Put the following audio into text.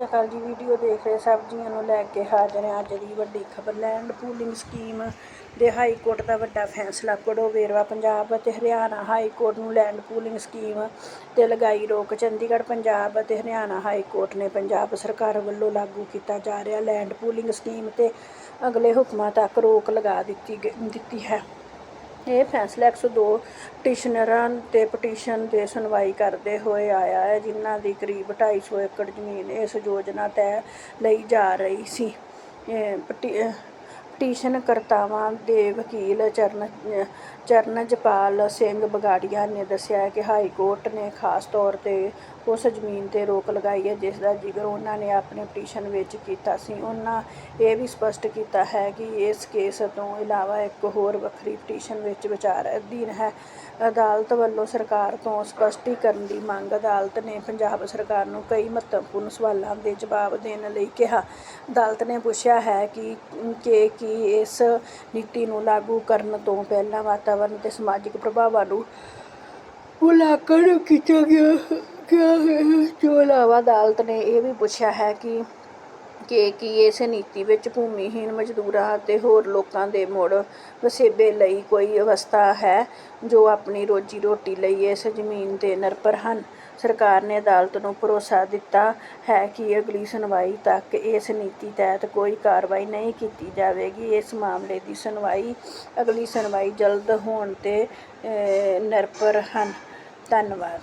ਸਤਿ ਸ਼੍ਰੀ ਅਕਾਲ ਜੀ ਵੀਡੀਓ ਦੇਖ ਰਹੇ ਸਬਜ਼ੀਆਂ ਨੂੰ ਲੈ ਕੇ ਹਾਜ਼ਰ ਹਾਂ ਅੱਜ ਦੀ ਵੱਡੀ ਖਬਰ। ਲੈਂਡ ਪੂਲਿੰਗ ਸਕੀਮ ਦੇ ਹਾਈ ਕੋਰਟ ਦਾ ਵੱਡਾ ਫੈਸਲਾ। ਪੜੋ ਵੇਰਵਾ ਪੰਜਾਬ ਅਤੇ ਹਰਿਆਣਾ ਹਾਈ ਕੋਰਟ ਨੂੰ ਲੈਂਡ ਪੂਲਿੰਗ ਸਕੀਮ ਤੇ ਲਗਾਈ ਰੋਕ। ਚੰਡੀਗੜ੍ਹ, ਪੰਜਾਬ ਅਤੇ ਹਰਿਆਣਾ ਹਾਈ ਕੋਰਟ ਨੇ ਪੰਜਾਬ ਸਰਕਾਰ ਵੱਲੋਂ ਲਾਗੂ ਕੀਤਾ ਜਾ ਰਿਹਾ ਲੈਂਡ ਪੂਲਿੰਗ ਸਕੀਮ ਤੇ ਅਗਲੇ ਹੁਕਮਾਂ ਤੱਕ ਰੋਕ ਲਗਾ ਦਿੱਤੀ ਗ- ਦਿੱਤੀ ਹੈ। ਇਹ ਫੈਸਲਾ 102 ਪਟੀਸ਼ਨਰਾਂ ਤੇ ਪਟੀਸ਼ਨ ਤੇ ਸੁਣਵਾਈ ਕਰਦੇ ਹੋਏ ਆਇਆ ਹੈ, ਜਿਨ੍ਹਾਂ ਦੀ ਕਰੀਬ 250 ਏਕੜ ਜ਼ਮੀਨ ਇਸ ਯੋਜਨਾ ਤਹਿ ਲਈ ਜਾ ਰਹੀ ਸੀ। ਪਟੀਸ਼ਨ ਕਰਤਾਵਾਂ ਦੇ ਵਕੀਲ ਚਰਨ, ਚਰਨਜਪਾਲ ਸਿੰਘ ਬਗਾੜੀਆ ਨੇ ਦੱਸਿਆ ਕਿ ਹਾਈ ਕੋਰਟ ਨੇ ਖਾਸ ਤੌਰ ਤੇ ਉਸ ਜ਼ਮੀਨ ਤੇ ਰੋਕ ਲਗਾਈ ਹੈ ਜਿਸ ਦਾ ਜ਼ਿਕਰ ਉਹਨਾਂ ਨੇ ਆਪਣੇ ਪਟੀਸ਼ਨ ਵਿੱਚ ਕੀਤਾ ਸੀ। ਉਹਨਾਂ ਇਹ ਵੀ ਸਪਸ਼ਟ ਕੀਤਾ ਹੈ ਕਿ ਇਸ ਕੇਸ ਤੋਂ ਇਲਾਵਾ ਇੱਕ ਹੋਰ ਵੱਖਰੀ ਪਟੀਸ਼ਨ ਵਿੱਚ ਵਿਚਾਰ ਅਧੀਨ ਹੈ। ਅਦਾਲਤ ਵੱਲੋਂ ਸਰਕਾਰ ਤੋਂ ਸਪਸ਼ਟੀਕਰਨ ਦੀ ਮੰਗ ਅਦਾਲਤ ਨੇ ਪੰਜਾਬ ਸਰਕਾਰ ਨੂੰ ਕਈ ਮਹੱਤਵਪੂਰਨ ਸਵਾਲਾਂ ਦੇ ਜਵਾਬ ਦੇਣ ਲਈ ਕਿਹਾ। ਅਦਾਲਤ ਨੇ ਪੁੱਛਿਆ ਹੈ ਕਿ ਕਿ ਕੀ ਇਸ ਨੀਤੀ ਨੂੰ ਲਾਗੂ ਕਰਨ ਤੋਂ ਪਹਿਲਾਂ ਵਾਤਾਵਰਣ ਤੇ ਸਮਾਜਿਕ ਪ੍ਰਭਾਵਾਂ ਨੂੰ ਮੁਲਾਂਕਣ ਕੀਤਾ ਗਿਆ ਗਿਆ ਹੈ। ਇਸ ਤੋਂ ਇਲਾਵਾ ਅਦਾਲਤ ਨੇ ਇਹ ਵੀ ਪੁੱਛਿਆ ਹੈ ਕਿ ਕਿ ਕੀ ਇਸ ਨੀਤੀ ਵਿੱਚ ਭੂਮੀਹੀਨ ਮਜ਼ਦੂਰਾਂ ਅਤੇ ਹੋਰ ਲੋਕਾਂ ਦੇ ਮੁੜ ਵਸੇਬੇ ਲਈ ਕੋਈ ਅਵਸਥਾ ਹੈ ਜੋ ਆਪਣੀ ਰੋਜੀ ਰੋਟੀ ਲਈ ਇਸ ਜ਼ਮੀਨ ਤੇ ਨਿਰਭਰ ਹਨ? ਸਰਕਾਰ ਨੇ ਅਦਾਲਤ ਨੂੰ ਭਰੋਸਾ ਦਿੱਤਾ ਹੈ ਕਿ ਅਗਲੀ ਸੁਣਵਾਈ ਤੱਕ ਇਸ ਨੀਤੀ ਤਹਿਤ ਕੋਈ ਕਾਰਵਾਈ ਨਹੀਂ ਕੀਤੀ ਜਾਵੇਗੀ। ਇਸ ਮਾਮਲੇ ਦੀ ਸੁਣਵਾਈ ਅਗਲੀ ਸੁਣਵਾਈ ਜਲਦ ਹੋਣ ਤੇ ਨਿਰਭਰ ਹਨ। ਧੰਨਵਾਦ।